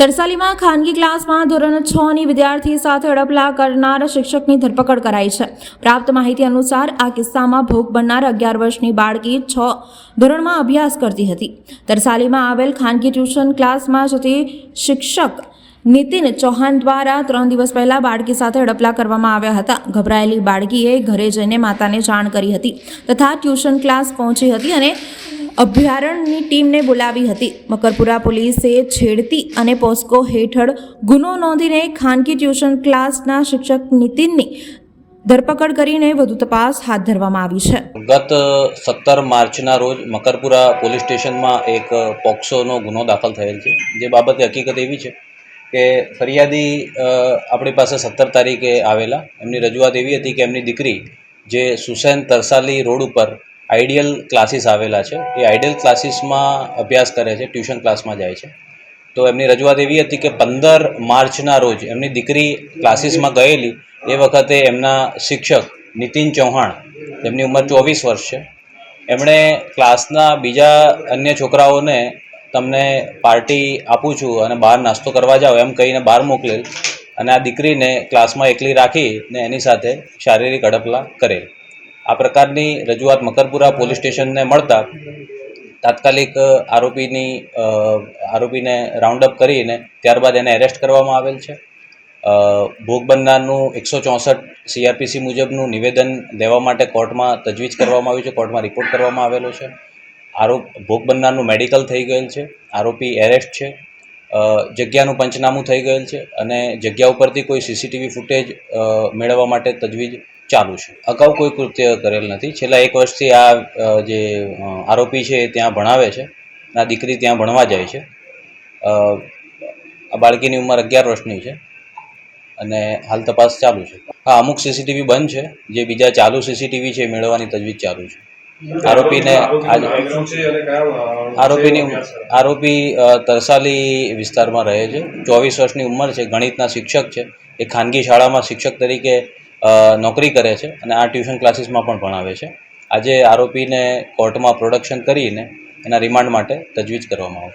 તરસાલીમાં ખાનગી ક્લાસમાં ધોરણ છ ની વિદ્યાર્થી સાથે અડપલા કરનાર શિક્ષકની ધરપકડ કરાઈ છે. પ્રાપ્ત માહિતી અનુસાર આ કિસ્સામાં ભોગ બનનાર અગિયાર વર્ષની બાળકી છ ધોરણમાં અભ્યાસ કરતી હતી. તરસાલીમાં આવેલ ખાનગી ટ્યુશન ક્લાસમાં જતી શિક્ષક નીતિન ચૌહાણ દ્વારા ત્રણ દિવસ પહેલા બાળકી સાથે અડપલા કરવામાં આવ્યા હતા. ગભરાયેલી બાળકીએ ઘરે જઈને માતાને જાણ કરી હતી તથા ટ્યુશન ક્લાસ પહોંચી હતી અને અભયારણ્યની ટીમને બોલાવી હતી. મકરપુરા પોલીસે છેડતી અને પોસ્કો હેઠળ ગુનો નોંધીને ખાનગી ટ્યુશન ક્લાસના શિક્ષક નીતિનની ધરપકડ કરીને વધુ તપાસ હાથ ધરવામાં આવી છે. ગત સત્તર માર્ચના રોજ મકરપુરા પોલીસ સ્ટેશનમાં એક પોક્સોનો ગુનો દાખલ થયેલ છે. જે બાબતે હકીકત એવી છે કે ફરિયાદી આપણી પાસે સત્તર તારીખે આવેલા. એમની રજૂઆત એવી હતી કે એમની દીકરી, જે સુસેન તરસાલી રોડ ઉપર આઈડિયલ ક્લાસીસ આવેલા છે, એ આઈડિયલ ક્લાસીસમાં અભ્યાસ કરે છે, ટ્યુશન ક્લાસમાં જાય છે. તો એમની રજૂઆત એવી હતી કે પંદર માર્ચના રોજ એમની દીકરી ક્લાસીસમાં ગયેલી, એ વખતે એમના શિક્ષક નીતિન ચૌહાણ જેમની ઉંમર ચોવીસ વર્ષ છે. એમણે ક્લાસના બીજા અન્ય છોકરાઓને તમને પાર્ટી આપું છું અને બહાર નાસ્તો કરવા જાઓ, એમ કહીને બહાર મોકલેલ અને આ દીકરીને ક્લાસમાં એકલી રાખી ને એની સાથે શારીરિક અડપલા કરેલ આ પ્રકારની રજૂઆત મકરપુરા પોલીસ સ્ટેશનને મળતા તાત્કાલિક આરોપીની આરોપીને રાઉન્ડ અપ કરીને ત્યારબાદ એને એરેસ્ટ કરવામાં આવેલ છે. ભોગ બનનારનું એકસો ચોસઠ સીઆરપીસી મુજબનું નિવેદન દેવા માટે કોર્ટમાં તજવીજ કરવામાં આવ્યું છે, કોર્ટમાં રિપોર્ટ કરવામાં આવેલો છે. આરોપ, ભોગ બનનારનું મેડિકલ થઈ ગયેલ છે, આરોપી એરેસ્ટ છે જગ્યાનું પંચનામું થઈ ગયેલ છે અને જગ્યા ઉપરથી કોઈ સીસીટીવી ફૂટેજ મેળવવા માટે તજવીજ ચાલુ છે. અગાઉ કોઈ કૃત્ય કરેલ નથી. છેલ્લા એક વર્ષથી આ જે આરોપી છે એ ત્યાં ભણાવે છે, આ દીકરી ત્યાં ભણવા જાય છે. આ બાળકીની ઉંમર અગિયાર વર્ષની છે અને હાલ તપાસ ચાલુ છે. હા, અમુક સીસીટીવી બંધ છે, જે બીજા ચાલુ સીસીટીવી છે મેળવવાની તજવીજ ચાલુ છે. આરોપીને આરોપીની આરોપી તરસાલી વિસ્તારમાં રહે છે. ચોવીસ વર્ષની ઉંમર છે. ગણિતના શિક્ષક છે. એ ખાનગી શાળામાં શિક્ષક તરીકે નોકરી કરે છે અને આ ટ્યુશન ક્લાસીસમાં પણ ભણાવે છે. આજે આરોપીને કોર્ટમાં પ્રોડક્શન કરીને એના રિમાન્ડ માટે તજવીજ કરવામાં આવશે.